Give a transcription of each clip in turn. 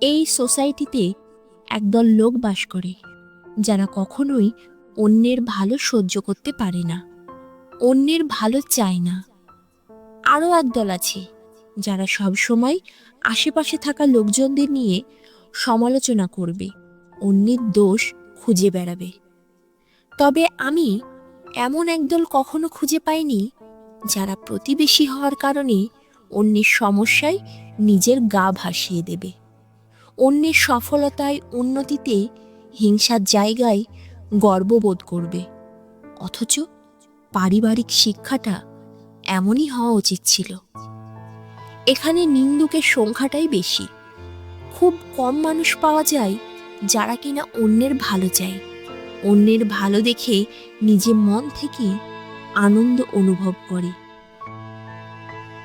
এই সোসাইটিতে একদল লোক বাস করে, যারা কখনোই অন্যের ভালো সহ্য করতে পারে না, অন্যের ভালো চায় না। আরও একদল আছে, যারা সবসময় আশেপাশে থাকা লোকজনদের নিয়ে সমালোচনা করবে, অন্যের দোষ খুঁজে বেড়াবে। তবে আমি এমন একদল কখনো খুঁজে পাইনি, যারা প্রতিবেশী হওয়ার কারণে অন্যের সমস্যায় নিজের গা ভাসিয়ে দেবে। অন্যের সফলতায় উন্নতিতে হিংসার জায়গায় গর্ববোধ করবে। অথচ পারিবারিক শিক্ষাটা এমনই হওয়া উচিত ছিল। এখানে নিন্দুকের সংখ্যাটাই বেশি। খুব কম মানুষ পাওয়া যায় যারা কিনা অন্যের ভালো চায়। অন্যের ভালো দেখে নিজে মন থেকে আনন্দ অনুভব করে।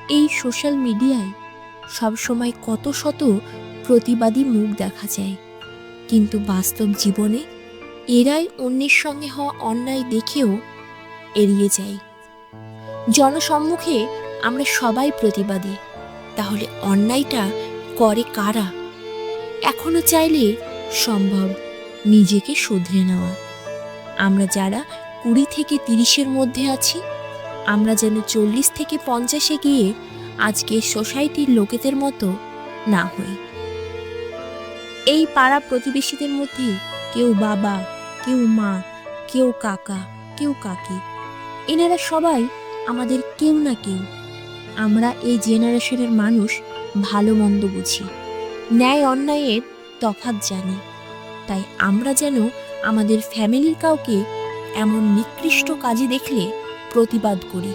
এই সোশ্যাল মিডিয়ায় সবসময় কত শত প্রতিবাদী মুখ দেখা যায়। কিন্তু বাস্তব জীবনে এরাই অন্যের সঙ্গে হওয়া অন্যায় দেখেও এড়িয়ে যায়। জনসম্মুখে আমরা সবাই প্রতিবাদী, তাহলে অন্যায়টা করে কারা? এখনও চাইলে সম্ভব নিজেকে শুধরে নেওয়া। আমরা যারা কুড়ি থেকে তিরিশের মধ্যে আছি, আমরা যেন চল্লিশ থেকে পঞ্চাশে গিয়ে আজকে সোসাইটির লোকেদের মতো না হই। এই পাড়া প্রতিবেশীদের মধ্যে কেউ বাবা, কেউ মা, কেউ কাকা, কেউ কাকি। এনারা সবাই আমাদের কেউ না কেউ। আমরা এই জেনারেশনের মানুষ ভালো মন্দ বুঝি। ন্যায় অন্যায়ের তফাৎ জানি। তাই আমরা যেন আমাদের ফ্যামিলির কাউকে এমন নিকৃষ্ট কাজে দেখলে প্রতিবাদ করি,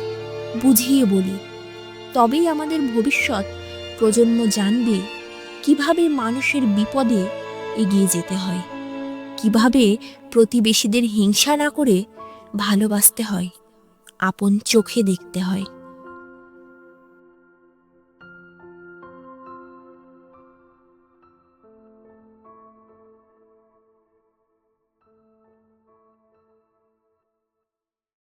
বুঝিয়ে বলি। তবেই আমাদের ভবিষ্যৎ প্রজন্ম জানবে কীভাবে মানুষের বিপদে এগিয়ে যেতে হয়? কীভাবে প্রতিবেশীদের হিংসা না করে ভালোবাসতে হয়? আপন চোখে দেখতে হয়।